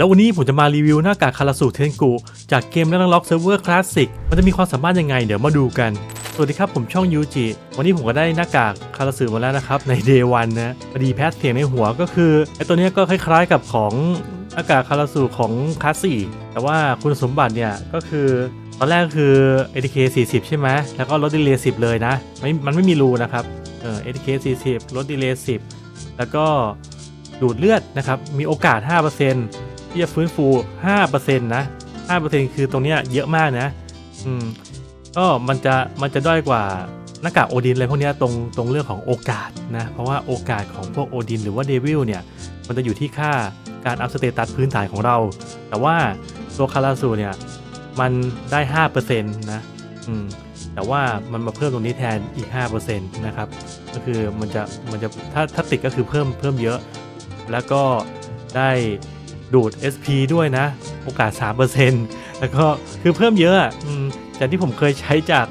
แล้ววันนี้ผมจะมารีวิวหน้ากากคาราสุเทนกุจากเกมแล้วล็อกเซิร์ฟเวอร์คลาสสิกมันจะมีความสามารถยังไงเดี๋ยวมาดูกัน สวัสดีครับผมช่องยูจิวันนี้ผมก็ได้หน้ากากคาราสึมาแล้วนะครับ ใน Day 1นะพอดีแพทเสียงในหัวก็คือไอตัวนี้ก็คล้ายๆกับของหน้ากากคาราสึของคลาสสี่แต่ว่าคุณสมบัติเนี่ยก็คือตอนแรกก็คือ ATK 40 ใช่ไหมแล้วก็ลดดีเลย์10 เลยนะไม่มันไม่มีรูนะครับเออ ATK 40ลดดีเลย์10 แล้วก็ดูดเลือดนะครับมีโอกาส 5% ที่จะฟื้นฟู 5%นะ5%คือตรงเนี้ยเยอะมากนะ อืมก็มันจะมันจะด้อยกว่าหน้ากากโอดินอะไรพวกนี้ตรงตรงเรื่องของโอกาสนะ เพราะว่าโอกาสของพวกโอดินหรือว่าเดวิลเนี่ย มันจะอยู่ที่ค่าการอัพสเตตัสพื้นฐานของเรา แต่ว่าตัวคาราสูเนี่ยมันได้5%นะอืมแต่ว่ามันมาเพิ่มตรงนี้แทนอีก5%นะครับก็คือมันจะมันจะถ้าถ้าติดก็คือเพิ่มเพิ่มเยอะ แล้วก็ได้ ดูด SP ด้วยนะ โอกาส 3%แล้วก็คือเพิ่มเยอะอืมจากที่ผมเคยใช้จาก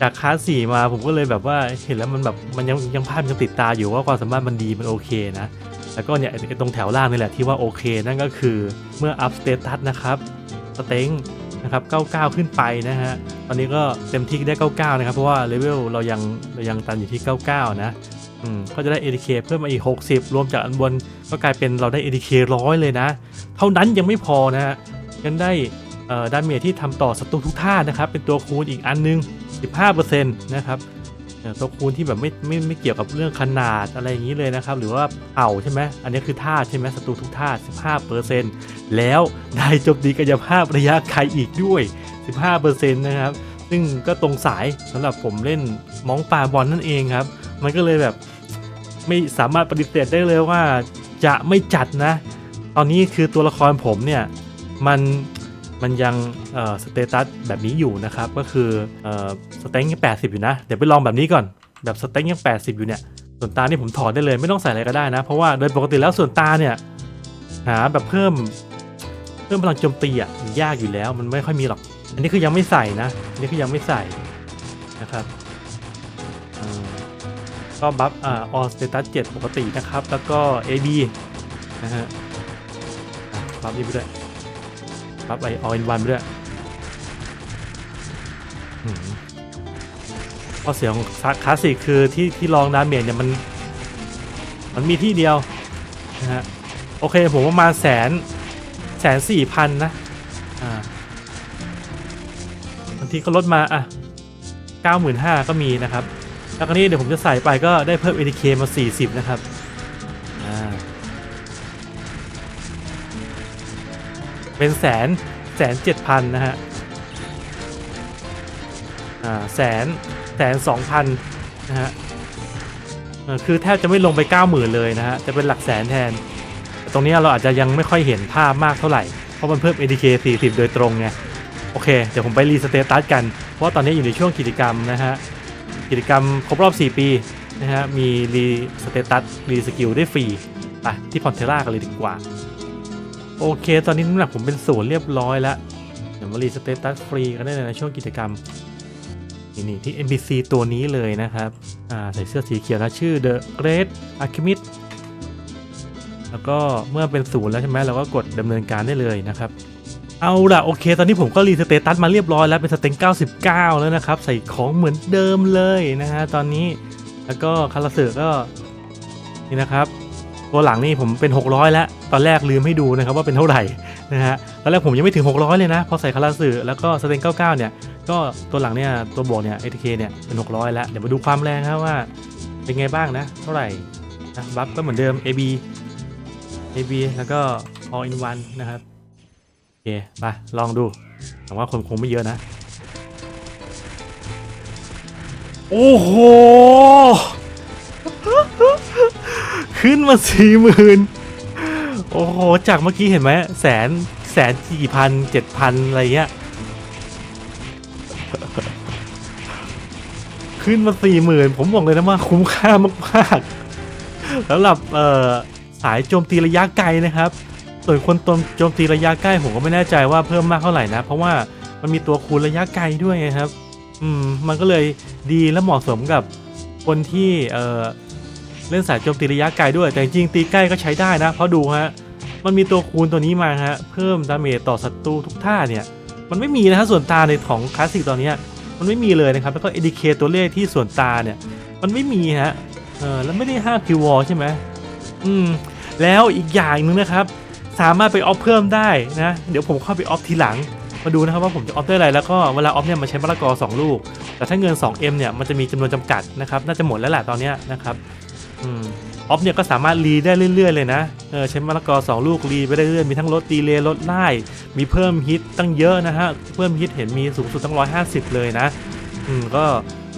จากคลาสสี่มาผมก็เลยแบบว่าเห็นแล้วมันแบบมันยังยังภาพยังติดตาอยู่ว่าความสามารถมันดีมันโอเคนะ แล้วก็เนี่ยตรงแถวล่างนี่แหละที่ว่าโอเค นั่นก็คือเมื่ออัพสเตตัสนะครับสเต็งนะครับ99 ขึ้นไปนะฮะ ตอนนี้ก็เต็มที่ได้ 99 นะครับ เพราะว่าเลเวลเรายังเรายังตันอยู่ที่ 99 นะ ก็จะได้ ATK เพิ่มมาอีก 60 รวมจากอันบนก็กลายเป็นเราได้ ATK ร้อยเลยนะ เท่านั้นยังไม่พอนะฮะยังได้ดาเมจที่ทำต่อศัตรูทุกท่านะครับ เป็นตัวคูณอีกอันนึง 15%นะครับตัวคูณที่แบบไม่ไม่ไม่เกี่ยวกับเรื่องขนาดอะไรอย่างนี้เลยนะครับ หรือว่าเผ่าใช่ไหมอันนี้คือท่าใช่ไหมศัตรูทุกท่า15%แล้วได้จมตีกายภาพระยะไกลอีกด้วย 15%นะครับ ซึ่งก็ตรงสายสำหรับผมเล่นมองปลาบอลนั่นเองครับ มันก็เลยแบบ ไม่สามารถปฏิเสธได้เลยว่าจะไม่จัดนะ ตอนนี้คือตัวละครผมเนี่ยมันมันยังสเตตัสแบบนี้อยู่นะครับ ก็คือสเต็งยัง 80 อยู่นะ เดี๋ยวไปลองแบบนี้ก่อน แบบสเต็งยัง 80 อยู่เนี่ย ส่วนตานี่ผมถอดได้เลยไม่ต้องใส่อะไรก็ได้นะ เพราะว่าโดยปกติแล้วส่วนตาเนี่ยหาแบบเพิ่มเพิ่มพลังโจมตีอะยากอยู่แล้วมันไม่ค่อยมีหรอก อันนี้คือยังไม่ใส่นะอันนี้คือยังไม่ใส่นะครับ ก็บัฟอ่าออสเตตัส7ปกตินะครับ แล้วก็ AB นะฮะบัฟนี้ไปด้วยบัฟไอออินวันไปด้วยข้อเสียของคลาสสิกคือที่ที่ลองดาเมจเนี่ยมัน มันมีที่เดียวนะฮะโอเคผมประมาณแสนแสนสี่พันนะอ่าบางทีก็ลดมาอะ95,000ก็มีนะครับ แล้วก็นี้เดี๋ยวผมจะใส่ไปก็ได้เพิ่ม ATK มา 40 นะครับเป็นแสนแสนเจ็ดพันนะฮะอ่าแสนแสนสองพันนะฮะคือแทบจะไม่ลงไป 90,000 เลยนะฮะ จะเป็นหลักแสนแทน ตรงนี้เราอาจจะยังไม่ค่อยเห็นภาพมากเท่าไหร่ เพราะมันเพิ่ม ATK 40 โดยตรงไง โอเค เดี๋ยวผมไปรีสเตตัสกัน เพราะตอนนี้อยู่ในช่วงกิจกรรมนะฮะ กิจกรรมครบรอบ 4 ปีนะฮะมีรีสเตตัสรีสกิลได้ฟรีไปที่พอนเทล่ากันเลยดีกว่า โอเค ตอนนี้น้ำหนักผมเป็นศูนย์เรียบร้อยแล้วเดี๋ยวมารีสเตตัสฟรีกันได้เลยในช่วงกิจกรรมนี่นี่ที่ NPC ตัวนี้เลยนะครับอ่าใส่เสื้อสีเขียวนะชื่อ The Great Alchemist แล้วก็เมื่อเป็นศูนย์แล้วใช่ไหมเราก็กดดำเนินการได้เลยนะครับ เอาล่ะโอเค ตอนนี้ผมก็รีสเตตัสมาเรียบร้อยแล้วเป็นสเต็ง99 แล้วนะครับ ใส่ของเหมือนเดิมเลยนะฮะตอนนี้แล้วก็คาราเสึก็นี่นะครับตัวหลังนี่ผมเป็น 600 แล้ว ตอนแรกลืมให้ดูนะครับว่าเป็นเท่าไหร่นะฮะตอนแรกผมยังไม่ถึง 600 เลยนะ พอใส่คาราสึแล้วก็สเต็ง99 เนี่ย ก็ตัวหลังเนี่ยตัวบวกเนี่ย ATK เคเนี่ยเป็น 600 แล้ว เดี๋ยวมาดูความแรงครับว่าเป็นไงบ้างนะ เท่าไหร่นะบัฟก็เหมือนเดิม AB AB แล้วก็ all in one นะครับ เคไปลองดูหวังว่าคนคงไม่เยอะนะ โอ้โห ขึ้นมาสี่หมื่นโอ้โห จากเมื่อกี้เห็นไหมแสนแสนกี่พันเจ็ดพันอะไรเงี้ย ขึ้นมาสี่หมื่นผมบอกเลยนะว่าคุ้มค่ามากๆสำหรับสายโจมตีระยะไกลนะครับ ส่วนคนโจมตีระยะใกล้ผมก็ไม่แน่ใจว่าเพิ่มมากเท่าไหร่นะ เพราะว่ามันมีตัวคูณระยะไกลด้วยครับ อืมมันก็เลยดีและเหมาะสมกับคนที่เอ่อเล่นสายโจมตีระยะไกลด้วย แต่จริงตีใกล้ก็ใช้ได้นะ เพราะดูฮะมันมีตัวคูณตัวนี้มาฮะเพิ่มดาเมจต่อศัตรูทุกท่าเนี่ย มันไม่มีนะฮะส่วนตาในของคลาสสิกตอนนี้มันไม่มีเลยนะครับแล้วก็เอ d ิเคตัวเลขที่ส่วนตาเนี่ย มันไม่มีฮะเออแล้วไม่ได้ห้ามคิววอลใช่ไหมอืมแล้วอีกอย่างหนึ่งนะครับ สามารถไปออฟเพิ่มได้นะ เดี๋ยวผมเข้าไปออฟทีหลัง มาดูนะครับว่าผมจะออฟได้อะไรแล้วก็เวลาออฟเนี่ยมันใช้มะละกอ2 ลูก แต่ถ้าเงิน 2M เนี่ยมันจะมีจำนวนจำกัดนะครับน่าจะหมดแล้วแหละตอนนี้นะครับออฟเนี่ยก็สามารถรีได้เรื่อยๆเลยนะเออใช้มะละกอ2 ลูกรีไปได้เรื่อยมีทั้งลดดีเลย์ลดไล่มีเพิ่มฮิตตั้งเยอะนะฮะเพิ่มฮิตเห็นมีสูงสุดตั้ง 150 เลยนะอืมก็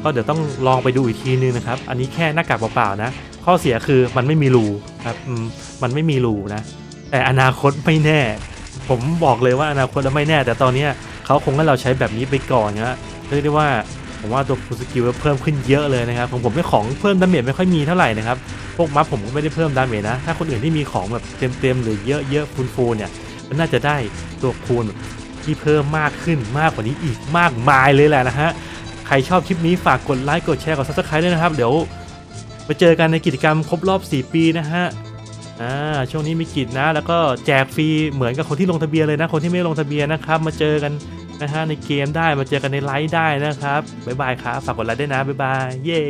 ก็เดี๋ยวต้องลองไปดูอีกทีนึงนะครับอันนี้แค่หน้ากากเปล่าๆนะ ข้อเสียคือมันไม่มีรูครับอืมมันไม่มีรูนะ แต่อนาคตไม่แน่ ผมบอกเลยว่าอนาคตไม่แน่ แต่ตอนนี้เขาคงให้เราใช้แบบนี้ไปก่อนนะเรียกได้ว่าผมว่าตัวฟูสกิลเพิ่มขึ้นเยอะเลยนะครับของผมไม่ของเพิ่มดาเมจไม่ค่อยมีเท่าไหร่นะครับพวกมัฟผมก็ไม่ได้เพิ่มดาเมจนะ ถ้าคนอื่นที่มีของแบบเต็มๆหรือเยอะๆฟูนๆเนี่ยมันน่าจะได้ตัวคูณที่เพิ่มมากขึ้นมากกว่านี้อีกมากมายเลยแหละนะฮะใครชอบคลิปนี้ฝากกดไลค์กดแชร์กด subscribe ด้วยนะครับ เดี๋ยวไปเจอกันในกิจกรรมครบรอบ 4 ปีนะฮะ อ่าช่วงนี้มีกิจนะ แล้วก็แจกฟรีเหมือนกับคนที่ลงทะเบียนเลยนะ คนที่ไม่ลงทะเบียนนะครับ มาเจอกันนะฮะในเกมได้มาเจอกันในไลฟ์ได้นะครับบ๊ายบายครับฝากกดไลค์ด้วยนะบ๊ายบายเย้